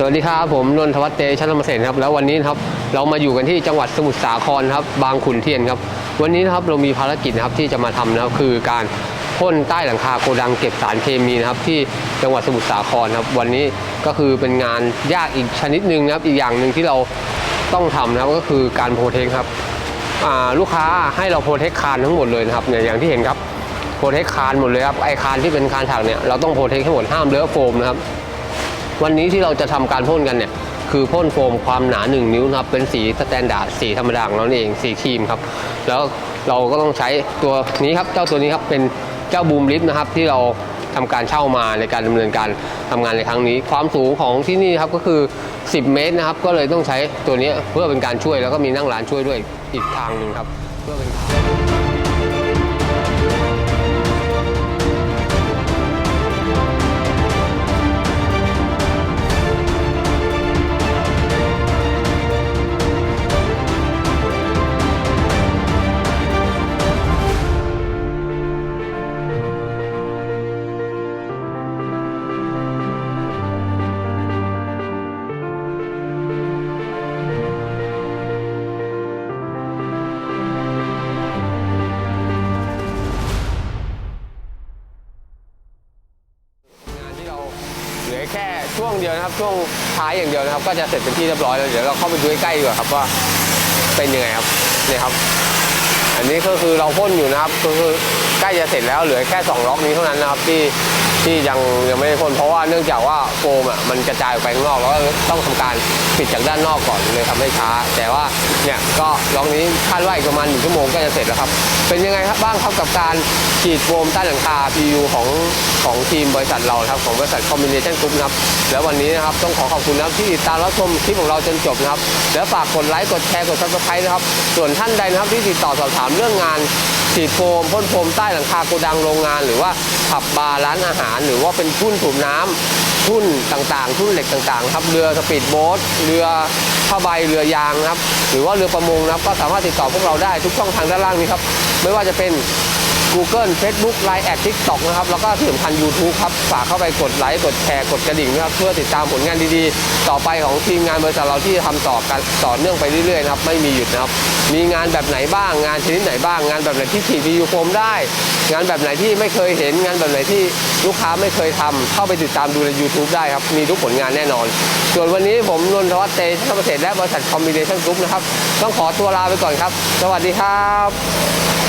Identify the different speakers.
Speaker 1: สวัสดีครับผมนนทวัฒน์เตชะธรรมเสนครับแล้ววันนี้ครับเรามาอยู่กันที่จังหวัดสมุทรสาครครับบางขุนเทียนครับวันนี้นะครับเรามีภารกิจนะครับที่จะมาทำนะครับคือการพ่นใต้หลังคาโกดังเก็บสารเคมีนะครับที่จังหวัดสมุทรสาครครับวันนี้ก็คือเป็นงานยากอีกชนิดหนึ่งนะครับอีกอย่างหนึ่งที่เราต้องทำนะครับก็คือการโปรเทคครับลูกค้าให้เราโปรเทคคานทั้งหมดเลยนะครับเนี่ยอย่างที่เห็นครับโปรเทคคานหมดเลยครับไอคานที่เป็นคานถักเนี่ยเราต้องโปรเทคให้หมดห้ามเลอะโฟมนะครับ วันนี้ที่เราจะทำการพ่นกันเนี่ยคือพ่นโฟมความหนา 1 นิ้วนะครับเป็นสีสแตนดาร์ดสีธรรมดาของเราเองสีครีมครับ แล้วเราก็ต้องใช้ตัวนี้ครับเจ้าตัวนี้ครับเป็นเจ้าบูมลิฟต์นะครับที่เราทำการเช่ามาในการดำเนินการทำงานในครั้งนี้ ความสูงของที่นี่ครับก็คือ 10 เมตรนะครับ ก็เลยต้องใช้ตัวนี้เพื่อเป็นการช่วยแล้วก็มีนั่งร้านช่วยด้วยอีกทางหนึ่งครับ เพื่อเป็น แค่ช่วงเดียวนะครับ ช่วงท้ายอย่างเดียวนะครับ ก็จะเสร็จเป็นที่เรียบร้อยแล้วเดี๋ยวเราเข้าไปดูใกล้ๆดีกว่าครับว่าเป็นยังไงครับเนี่ยครับ อันนี้ก็คือเราพ่นอยู่นะครับก็คือใกล้จะเสร็จแล้วเหลือแค่สองล็อกนี้เท่านั้นนะครับที่ ที่ยังยังไม่ได้พ่นเพราะว่าเนื่องจากว่าโฟมอะมันกระจายออกไปข้างนอกแล้วก็ต้องทำการปิดจากด้านนอกก่อนเลยทำให้ช้า แต่ว่าเนี่ยก็ลอกนี้คาดว่าอีกประมาณหนึ่งชั่วโมงก็จะเสร็จแล้วครับ เป็นยังไงครับบ้างครับกับการฉีดโฟมใต้หลังคา PU ของของทีมบริษัทเราครับของบริษัท Combination Group นะครับแล้ววันนี้นะครับต้องขอขอบคุณนะครับที่ติดตามรับชมคลิปของเราจนจบนะครับแล้วฝากกดไลค์กดแชร์กด subscribe นะครับส่วนท่านใดนะครับที่ติดต่อสอบถามเรื่องงาน ฉีดโฟมพ่นโฟมใต้หลังคาโกดังโรงงาน หรือว่าผับบาร์ร้านอาหาร หรือว่าเป็นทุ่นถูบน้ำทุ่นต่างๆ ทุ่นเหล็กต่างๆครับเรือสปีดโบ๊ทเรือผ้าใบเรือยางนะครับ หรือว่าเรือประมงนะครับ ก็สามารถติดต่อพวกเราได้ทุกช่องทางด้านล่างนี้ครับ ไม่ว่าจะเป็น Google Facebook Line แอด TikTok นะครับ แล้วก็ที่สำคัญ YouTube ครับ ฝากเข้าไปกดไลค์กดแชร์กดกระดิ่งนะครับ เพื่อติดตามผลงานดีๆ ต่อไปของทีมงานบริษัทเราที่ทำต่อกันต่อเนื่องไปเรื่อยๆนะครับ ไม่มีหยุดนะครับ มีงานแบบไหนบ้างงานชนิดไหนบ้าง งานแบบไหนที่ฉีดวีโฟมได้ งานแบบไหนที่ไม่เคยเห็น งานแบบไหนที่ลูกค้าไม่เคยทำเข้าไปติดตามดูใน YouTube ได้ครับมีทุกผลงานแน่นอน ส่วนวันนี้ผมนนทวัฒน์เตชะเกษและบริษัทคอมบิเนชั่นกรุ๊ปนะครับต้องขอตัวลาไปก่อนครับ สวัสดีครับ